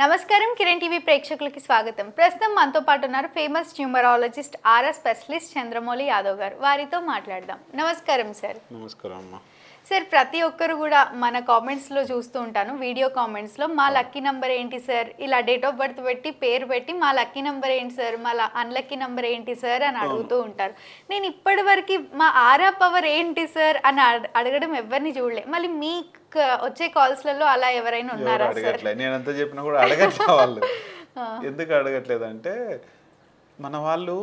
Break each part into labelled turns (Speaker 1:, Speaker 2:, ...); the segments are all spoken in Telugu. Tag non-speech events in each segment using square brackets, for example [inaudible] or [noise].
Speaker 1: నమస్కారం కిరణ్ టీవీ ప్రేక్షకులకి స్వాగతం. ప్రస్తుతం మనతో పాటు ఉన్నారు famous numerologist RR specialist Chandramouli Yadav garu. వారితో మాట్లాడదాం. నమస్కారం సార్.
Speaker 2: నమస్కారం అమ్మా.
Speaker 1: సార్ ప్రతి ఒక్కరు కూడా మన కామెంట్స్లో చూస్తూ ఉంటాను. వీడియో కామెంట్స్లో మా లక్కీ నెంబర్ ఏంటి సార్? ఇలా డేట్ ఆఫ్ బర్త్ పెట్టి పేరు పెట్టి మా లక్కీ నెంబర్ ఏంటి సార్? మా అన్లక్కీ నెంబర్ ఏంటి సార్? అని అడుగుతూ ఉంటారు. నేను ఇప్పటి వరకు మా ఆరా పవర్ ఏంటి సార్? అని అడ- అడగడం ఎవరిని చూడలే. మళ్ళీ మీకు వచ్చే కాల్స్లలో అలా ఎవరైనా
Speaker 2: ఎవరు
Speaker 1: ఉన్నారా
Speaker 2: నేను ఎంత చెప్పినా కూడా అడగట్లే వాళ్ళు. [laughs] ఎందుకు అడగట్లేదు అంటే మన వాళ్ళు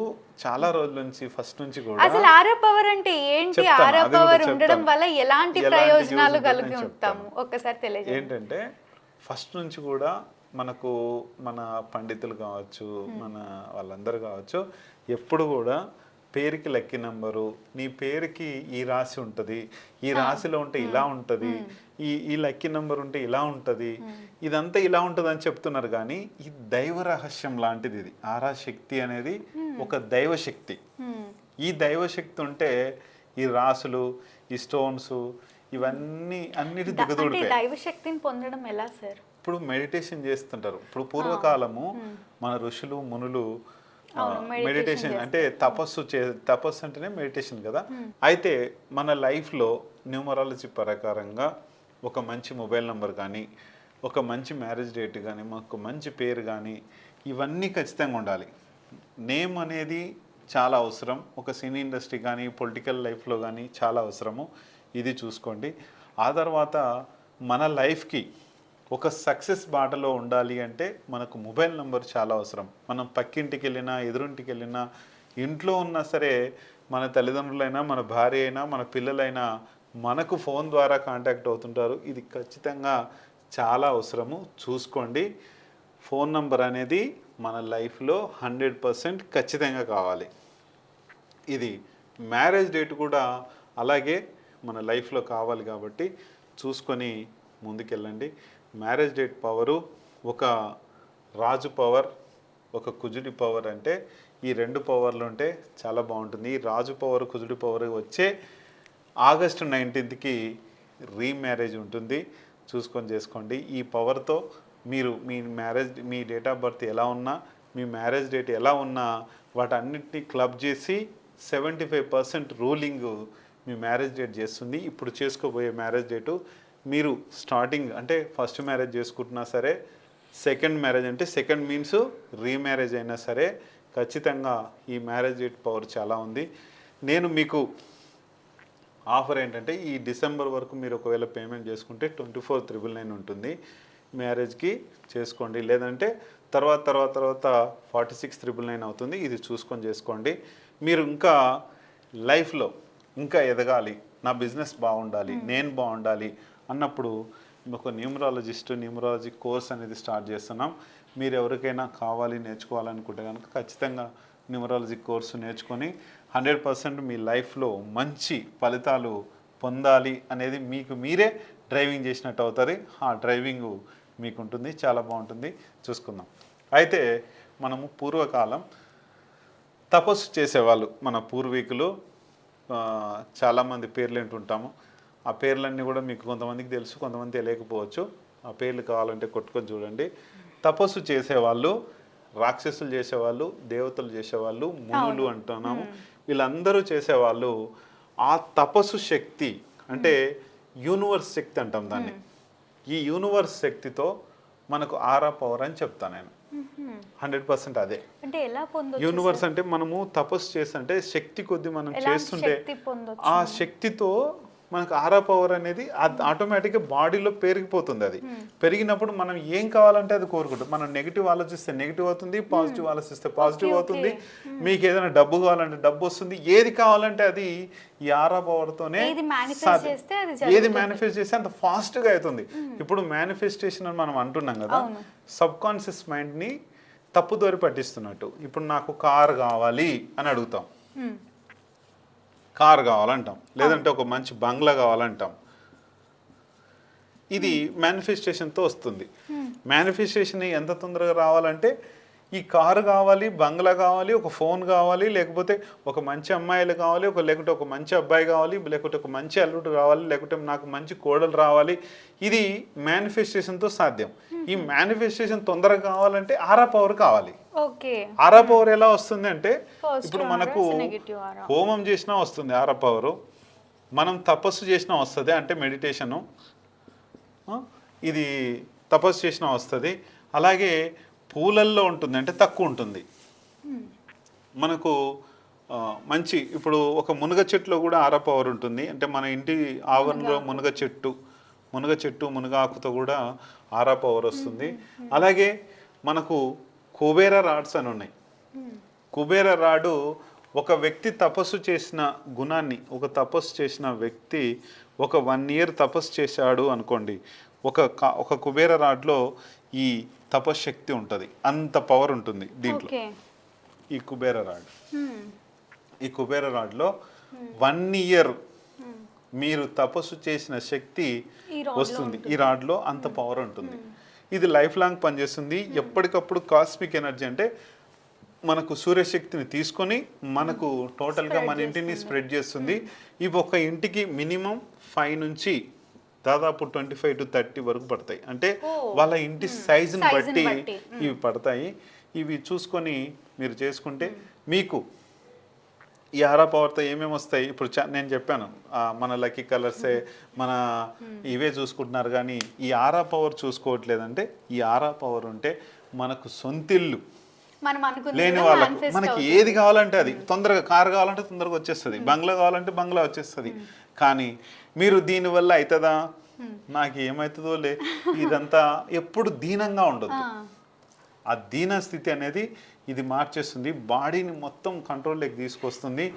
Speaker 2: చాలా రోజుల నుంచి ఫస్ట్ నుంచి కూడా
Speaker 1: అసలు ఆరా పవర్ అంటే ఏంటి ఆరా పవర్. ఉండడం వల్ల ఎలాంటి ప్రయోజనాలు కలిగి ఉంటాము. ఒక్కసారి తెలియజేయండి
Speaker 2: ఏంటంటే ఫస్ట్ నుంచి కూడా మనకు మన పండితులు కావచ్చు మన వాళ్ళందరూ కావచ్చు ఎప్పుడు కూడా పేరుకి లక్కీ నంబరు నీ పేరుకి ఈ రాశి ఉంటుంది ఈ రాశిలో ఉంటే ఇలా ఉంటుంది ఈ ఈ లక్కీ నంబర్ ఉంటే ఇలా ఉంటుంది ఇదంతా ఇలా ఉంటుంది అని చెప్తున్నారు కానీ ఈ దైవ రహస్యం లాంటిది ఇది. ఆరా శక్తి అనేది ఒక దైవ శక్తి.
Speaker 1: హ్మ్.
Speaker 2: ఈ దైవశక్తి ఉంటే ఈ రాసులు ఈ స్టోన్స్ ఇవన్నీ అన్నిటి
Speaker 1: అంటే
Speaker 2: దిగదూడిపోయాయి
Speaker 1: దైవశక్తిని పొందడం ఎలా సార్?
Speaker 2: ఇప్పుడు మెడిటేషన్ చేస్తుంటారు. ఇప్పుడు పూర్వకాలము మన ఋషులు మునులు మెడిటేషన్ అంటే తపస్సు చే తపస్సు అంటేనే మెడిటేషన్ కదా. అయితే మన లైఫ్లో న్యూమరాలజీ ప్రకారంగా ఒక మంచి మొబైల్ నెంబర్ కానీ ఒక మంచి మ్యారేజ్ డేట్ కానీ మాకు మంచి పేరు కానీ ఇవన్నీ ఖచ్చితంగా ఉండాలి. నేమ్ అనేది చాలా అవసరం. ఒక సినీ ఇండస్ట్రీ కానీ పొలిటికల్ లైఫ్లో కానీ చాలా అవసరము. ఇది చూసుకోండి. ఆ తర్వాత మన లైఫ్కి ఒక సక్సెస్ బాటలో ఉండాలి అంటే మనకు మొబైల్ నెంబర్ చాలా అవసరం. మనం పక్కింటికి వెళ్ళినా ఎదురింటికి వెళ్ళినా ఇంట్లో ఉన్నా సరే మన తల్లిదండ్రులైనా మన భార్య అయినా మన పిల్లలైనా మనకు ఫోన్ ద్వారా కాంటాక్ట్ అవుతుంటారు. ఇది ఖచ్చితంగా చాలా అవసరము. చూసుకోండి. ఫోన్ నంబర్ అనేది మన లైఫ్లో హండ్రెడ్ పర్సెంట్ ఖచ్చితంగా కావాలి. ఇది మ్యారేజ్ డేట్ కూడా అలాగే మన లైఫ్లో కావాలి కాబట్టి చూసుకొని ముందుకెళ్ళండి. మ్యారేజ్ డేట్ పవరు ఒక రాజు పవర్ ఒక కుజుడి పవర్ అంటే ఈ రెండు పవర్లు ఉంటే చాలా బాగుంటుంది. ఈ రాజు పవర్ కుజుడి పవర్ వచ్చే ఆగస్టు నైన్టీన్త్కి రీమ్యారేజ్ ఉంటుంది. చూసుకొని చేసుకోండి. ఈ పవర్తో మీరు మీ మ్యారేజ్ మీ డేట్ ఆఫ్ బర్త్ ఎలా ఉన్నా మీ మ్యారేజ్ డేట్ ఎలా ఉన్నా వాటన్నిటిని క్లబ్ చేసి సెవెంటీ ఫైవ్ పర్సెంట్ రూలింగ్ మీ మ్యారేజ్ డేట్ చేస్తుంది. ఇప్పుడు చేసుకోబోయే మ్యారేజ్ డేటు మీరు స్టార్టింగ్ అంటే ఫస్ట్ మ్యారేజ్ చేసుకుంటున్నా సరే సెకండ్ మ్యారేజ్ అంటే సెకండ్ మీన్స్ రీమ్యారేజ్ అయినా సరే ఖచ్చితంగా ఈ మ్యారేజ్ పవర్ చాలా ఉంది. నేను మీకు ఆఫర్ ఏంటంటే ఈ డిసెంబర్ వరకు మీరు ఒకవేళ పేమెంట్ చేసుకుంటే ట్వంటీ ఫోర్ త్రిబుల్ నైన్ ఉంటుంది మ్యారేజ్కి చేసుకోండి. లేదంటే తర్వాత తర్వాత తర్వాత ఫార్టీ సిక్స్ త్రిబుల్ నైన్ అవుతుంది. ఇది చూసుకొని చేసుకోండి. మీరు ఇంకా లైఫ్లో ఇంకా ఎదగాలి. నా బిజినెస్ బాగుండాలి. నేను బాగుండాలి. అన్నప్పుడు ఒక న్యూమరాలజిస్ట్ న్యూమరాలజీ కోర్స్ అనేది స్టార్ట్ చేస్తున్నాం. మీరు ఎవరికైనా కావాలి నేర్చుకోవాలనుకుంటే కనుక ఖచ్చితంగా న్యూమరాలజీ కోర్సు నేర్చుకొని హండ్రెడ్ పర్సెంట్ మీ లైఫ్లో మంచి ఫలితాలు పొందాలి అనేది మీకు మీరే డ్రైవింగ్ చేసినట్టు అవుతుంది ఆ డ్రైవింగ్ మీకు ఉంటుంది చాలా బాగుంటుంది. చూసుకుందాం. అయితే మనము పూర్వకాలం తపస్సు చేసేవాళ్ళు మన పూర్వీకులు. చాలామంది పేర్లు ఉంటాము? ఆ పేర్లన్నీ కూడా మీకు కొంతమందికి తెలుసు కొంతమంది తెలియకపోవచ్చు. ఆ పేర్లు కావాలంటే కొట్టుకొని చూడండి. తపస్సు చేసేవాళ్ళు రాక్షసులు చేసేవాళ్ళు దేవతలు చేసేవాళ్ళు మునులు అంటున్నాము. వీళ్ళందరూ చేసేవాళ్ళు ఆ తపస్సు శక్తి అంటే యూనివర్స్ శక్తి అంటాం దాన్ని. ఈ యూనివర్స్ శక్తితో మనకు ఆరా పవర్ అని చెప్తాను నేను. హండ్రెడ్ పర్సెంట్ అదే.
Speaker 1: అంటే ఎలా పొందొచ్చు
Speaker 2: యూనివర్స్ అంటే మనము తపస్సు చేస్తుంటే శక్తి కొద్ది మనం చేస్తుంటే ఆ శక్తితో మనకు ఆరా పవర్ అనేది ఆటోమేటిక్గా బాడీలో పెరిగిపోతుంది అది. పెరిగినప్పుడు మనం ఏం కావాలంటే అది కోరుకుంటాం. మనం నెగిటివ్ ఆలోచిస్తే నెగిటివ్ అవుతుంది పాజిటివ్ ఆలోచిస్తే పాజిటివ్ అవుతుంది. మీకు ఏదైనా డబ్బు కావాలంటే డబ్బు వస్తుంది. ఏది కావాలంటే అది ఈ ఆరా పవర్తోనే
Speaker 1: ఏది.
Speaker 2: మేనిఫెస్ట్ చేస్తే అంత ఫాస్ట్గా అవుతుంది. ఇప్పుడు మేనిఫెస్టేషన్ అని మనం అంటున్నాం కదా. సబ్ కాన్షియస్ మైండ్ని తప్పుదోరి పట్టిస్తున్నట్టు. ఇప్పుడు నాకు కార్ కావాలి అని అడుగుతాం. కార్ కావాలంటాం. లేదంటే ఒక మంచి బంగ్లా కావాలంటాం. ఇది మేనిఫెస్టేషన్తో వస్తుంది. మేనిఫెస్టేషన్ ఎంత తొందరగా రావాలంటే ఈ కారు కావాలి బంగ్లా కావాలి ఒక ఫోన్ కావాలి లేకపోతే ఒక మంచి అమ్మాయిలు కావాలి ఒక లేకుంటే ఒక మంచి అబ్బాయి కావాలి లేకుంటే ఒక మంచి అల్లుడు కావాలి లేకుంటే నాకు మంచి కోడలు రావాలి. ఇది మేనిఫెస్టేషన్తో సాధ్యం. ఈ మేనిఫెస్టేషన్ తొందరగా కావాలంటే ఆరా పవర్ కావాలి. ఆరా పవర్ ఎలా వస్తుంది అంటే ఇప్పుడు మనకు. హోమం చేసినా వస్తుంది ఆరా పవర్ మనం తపస్సు చేసినా వస్తుంది అంటే మెడిటేషను ఇది తపస్సు చేసినా వస్తుంది. అలాగే పూలల్లో ఉంటుంది అంటే తక్కువ ఉంటుంది. మనకు ఆ, మంచి ఇప్పుడు ఒక మునగ చెట్టులో కూడా ఆరా పవర్ ఉంటుంది. అంటే మన ఇంటి ఆవరణలో మునగ. చెట్టు మునగ చెట్టు మునగ ఆకుతో కూడా ఆరా పవర్ వస్తుంది. అలాగే మనకు కుబేర రాడ్స్ అని ఉన్నాయి. కుబేర రాడు ఒక వ్యక్తి తపస్సు చేసిన గుణాన్ని ఒక తపస్సు చేసిన వ్యక్తి ఒక వన్ ఇయర్ తపస్సు చేశాడు అనుకోండి ఒక ఒక కుబేర రాడ్లో ఈ తపశ్శక్తి ఉంటుంది అంత పవర్ ఉంటుంది దీంట్లో. ఈ కుబేర రాడ్. ఈ కుబేర రాడ్లో వన్ ఇయర్ మీరు తపస్సు చేసిన శక్తి వస్తుంది ఈ రాడ్లో అంత పవర్ ఉంటుంది. ఇది లైఫ్ లాంగ్ పనిచేస్తుంది. ఎప్పటికప్పుడు కాస్మిక్ ఎనర్జీ అంటే మనకు సూర్యశక్తిని తీసుకొని మనకు టోటల్గా మన ఇంటిని స్ప్రెడ్ చేస్తుంది. ఇవి ఒక ఇంటికి మినిమం ఫైవ్ నుంచి దాదాపు ట్వంటీ ఫైవ్ టు థర్టీ వరకు పడతాయి. అంటే వాళ్ళ ఇంటి సైజుని బట్టి. ఇవి పడతాయి. ఇవి చూసుకొని మీరు చేసుకుంటే మీకు ఈ ఆరా పవర్తో ఏమేమి వస్తాయి? ఇప్పుడు నేను చెప్పాను మన లక్కీ కలర్సే మన ఇవే చూసుకుంటున్నారు కానీ ఈ ఆరా పవర్ చూసుకోవట్లేదంటే ఈ ఆరా పవర్ ఉంటే మనకు సొంతిల్లు లేని వాళ్ళకు. మనకి ఏది కావాలంటే అది. తొందరగా కారు కావాలంటే తొందరగా వచ్చేస్తుంది. బంగ్లా కావాలంటే బంగ్లా వచ్చేస్తుంది. కానీ మీరు దీనివల్ల అవుతుందా నాకు ఏమవుతుందో లే. [laughs] ఇదంతా ఎప్పుడు దీనంగా ఉండదు ఆ దీన స్థితి అనేది ఇది మార్చేస్తుంది. బాడీని మొత్తం కంట్రోల్లోకి తీసుకొస్తుంది.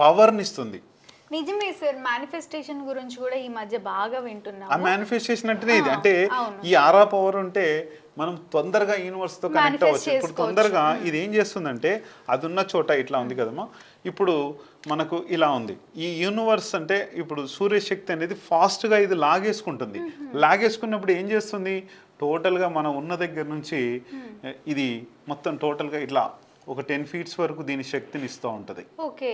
Speaker 2: పవర్ని ఇస్తుంది.
Speaker 1: నిజమే సార్. మేనిఫెస్టేషన్ గురించి కూడా ఈ మధ్య బాగా వింటున్నాం
Speaker 2: ఆ మేనిఫెస్టేషన్ అంటేనే ఇది. అంటే. ఈ ఆరా పవర్ ఉంటే మనం తొందరగా యూనివర్స్తో కనెక్ట్ అవ్వచ్చు. ఇప్పుడు. తొందరగా ఇది ఏం చేస్తుందంటే అది ఉన్న చోట ఇట్లా ఉంది కదమ్మా. ఇప్పుడు మనకు ఇలా ఉంది. ఈ యూనివర్స్ అంటే ఇప్పుడు సూర్యశక్తి అనేది fast గా ఇది లాగేసుకుంటుంది. లాగేసుకున్నప్పుడు ఏం చేస్తుంది? టోటల్గా మనం ఉన్న దగ్గర నుంచి ఇది మొత్తం టోటల్గా ఇట్లా ఒక టెన్ ఫీట్స్ వరకు దీని శక్తిని ఇస్తూ ఉంటుంది.
Speaker 1: ఓకే.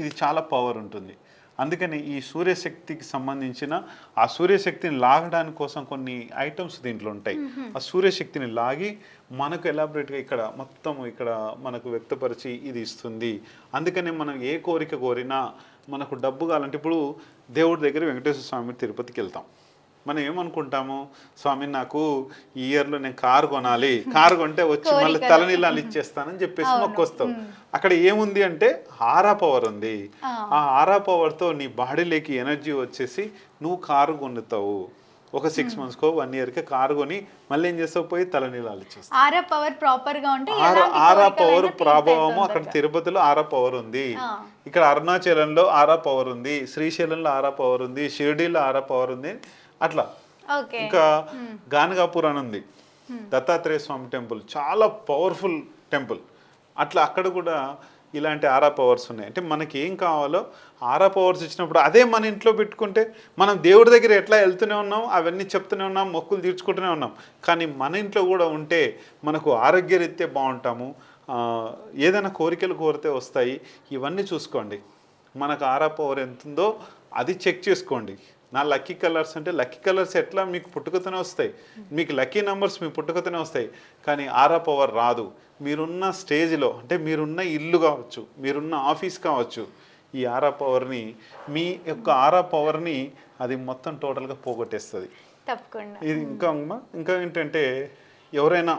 Speaker 2: ఇది చాలా పవర్ ఉంటుంది. అందుకని ఈ సూర్యశక్తికి సంబంధించిన ఆ సూర్యశక్తిని లాగడానికి కోసం కొన్ని ఐటమ్స్ దీంట్లో ఉంటాయి. ఆ సూర్యశక్తిని లాగి మనకు ఎలాబరేట్గా ఇక్కడ మొత్తం ఇక్కడ మనకు వ్యక్తపరిచి ఇది ఇస్తుంది. అందుకని మనం ఏ కోరిక కోరినా మనకు డబ్బు కావాలంటే ఇప్పుడు దేవుడి దగ్గర వెంకటేశ్వర స్వామి తిరుపతికి వెళ్తాం. మనం ఏమనుకుంటాము? స్వామి నాకు ఈ ఇయర్లో నేను కారు కొనాలి. కారు కొంటే వచ్చి మళ్ళీ తలనీళ్ళు ఇచ్చేస్తానని చెప్పేసి మొక్కొస్తావు. అక్కడ ఏముంది అంటే ఆరా పవర్ ఉంది. ఆ. ఆరా పవర్తో నీ బాడీలోకి ఎనర్జీ వచ్చేసి నువ్వు కారు కొనుతావు. ఒక సిక్స్ మంత్స్కో వన్ ఇయర్కి కారు కొని మళ్ళీ ఏం చేస్తావు? పోయి తలనీళ్ళు
Speaker 1: ఆరా పవర్ ప్రాపర్గా ఉంటే
Speaker 2: ఆరా పవర్ ప్రభావము అక్కడ. తిరుపతిలో ఆరా పవర్ ఉంది. ఇక్కడ అరుణాచలంలో ఆరా పవర్ ఉంది. శ్రీశైలంలో ఆరా పవర్ ఉంది. షిరిడీలో ఆరా పవర్ ఉంది. అట్లా. ఇంకా గానగాపూర్ అని ఉంది. దత్తాత్రేయ స్వామి టెంపుల్ చాలా పవర్ఫుల్ టెంపుల్. అట్లా అక్కడ కూడా ఇలాంటి ఆరా పవర్స్ ఉన్నాయి. అంటే మనకి ఏం కావాలో ఆరా పవర్స్ ఇచ్చినప్పుడు అదే మన ఇంట్లో పెట్టుకుంటే మనం దేవుడి దగ్గర ఎట్లా వెళ్తూనే ఉన్నాం అవన్నీ చెప్తూనే ఉన్నాం మొక్కులు తీర్చుకుంటూనే ఉన్నాం. కానీ మన ఇంట్లో కూడా ఉంటే మనకు ఆరోగ్యరీత్యా బాగుంటాము. ఏదైనా కోరికలు కోరితే వస్తాయి. ఇవన్నీ చూసుకోండి. మనకు ఆరా పవర్ ఎంత ఉందో అది చెక్ చేసుకోండి. నా లక్కీ కలర్స్ అంటే లక్కీ కలర్స్ ఎట్లా? మీకు పుట్టుకతోనే వస్తాయి. మీకు లక్కీ నెంబర్స్ మీ పుట్టుకతోనే వస్తాయి. కానీ ఆరా పవర్ రాదు. మీరున్న స్టేజ్లో అంటే మీరున్న ఇల్లు కావచ్చు మీరున్న ఆఫీస్ కావచ్చు ఈ ఆరా పవర్ని మీ యొక్క ఆరా పవర్ని అది మొత్తం టోటల్గా పోగొట్టేస్తుంది.
Speaker 1: తప్పకుండా.
Speaker 2: ఇది ఇంకా అమ్మా ఇంకా ఏంటంటే ఎవరైనా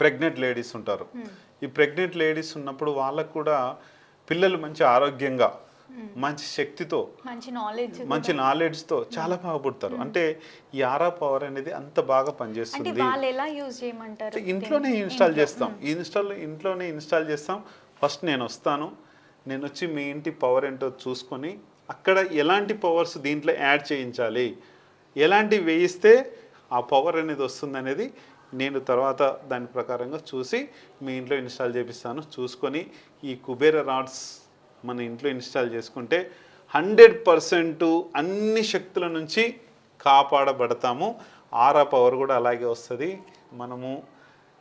Speaker 2: ప్రెగ్నెంట్ లేడీస్ ఉంటారు. ఈ ప్రెగ్నెంట్ లేడీస్ ఉన్నప్పుడు వాళ్ళకు కూడా పిల్లలు మంచి ఆరోగ్యంగా మంచి శక్తితో
Speaker 1: మంచి నాలెడ్జ్
Speaker 2: మంచి నాలెడ్జ్తో చాలా బాగా పుడతారు. అంటే ఈ ఆరా పవర్ అనేది అంత బాగా పనిచేస్తుంది.
Speaker 1: వాళ్ళు ఎలా యూజ్ చేయమంటారు?
Speaker 2: ఇంట్లోనే ఇన్స్టాల్ చేస్తాం. ఇన్స్టాల్ ఇంట్లోనే ఇన్స్టాల్ చేస్తాం. ఫస్ట్ నేను వస్తాను. నేను వచ్చి మీ ఇంటి పవర్ ఏంటో చూసుకొని అక్కడ ఎలాంటి పవర్స్ దీంట్లో యాడ్ చేయించాలి? ఎలాంటి వేయిస్తే ఆ పవర్ అనేది వస్తుంది అనేది నేను తర్వాత దాని ప్రకారంగా చూసి మీ ఇంట్లో ఇన్స్టాల్ చేపిస్తాను. చూసుకొని ఈ కుబేర రాడ్స్ మన ఇంట్లో ఇన్స్టాల్ చేసుకుంటే హండ్రెడ్ పర్సెంట్ అన్ని శక్తుల నుంచి కాపాడబడతాము. ఆరా పవర్ కూడా అలాగే వస్తుంది. మనము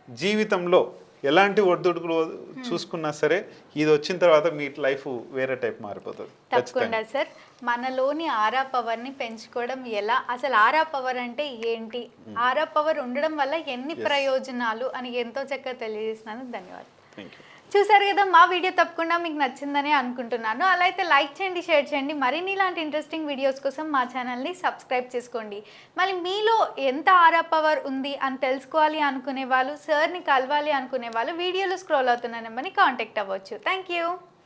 Speaker 2: జీవితంలో ఎలాంటి ఒడిదుడుకులు చూసుకున్నా సరే ఇది వచ్చిన తర్వాత మీ లైఫ్ వేరే టైప్ మారిపోతుంది.
Speaker 1: తప్పకుండా సార్. మనలోని ఆరా పవర్ని పెంచుకోవడం ఎలా? అసలు ఆరా పవర్ అంటే ఏంటి? ఆరా పవర్ ఉండడం వల్ల ఎన్ని ప్రయోజనాలు అని ఎంతో చక్కగా తెలియజేసినందుకు ధన్యవాదాలు.
Speaker 2: థ్యాంక్ యూ
Speaker 1: చూసారు కదా మా వీడియో తప్పకుండా మీకు నచ్చిందని అనుకుంటున్నాను. అలా అయితే లైక్ చేయండి షేర్ చేయండి. మరిన్ని ఇలాంటి ఇంట్రెస్టింగ్ వీడియోస్ కోసం మా ఛానల్ని సబ్స్క్రైబ్ చేసుకోండి. మళ్ళీ మీలో ఎంత ఆరా పవర్ ఉంది అని తెలుసుకోవాలి అనుకునే వాళ్ళు సార్ని కలవాలి అనుకునే వాళ్ళు వీడియోలో స్క్రోల్ అవుతున్న నెంబర్ని కాంటాక్ట్ అవ్వచ్చు. Thank you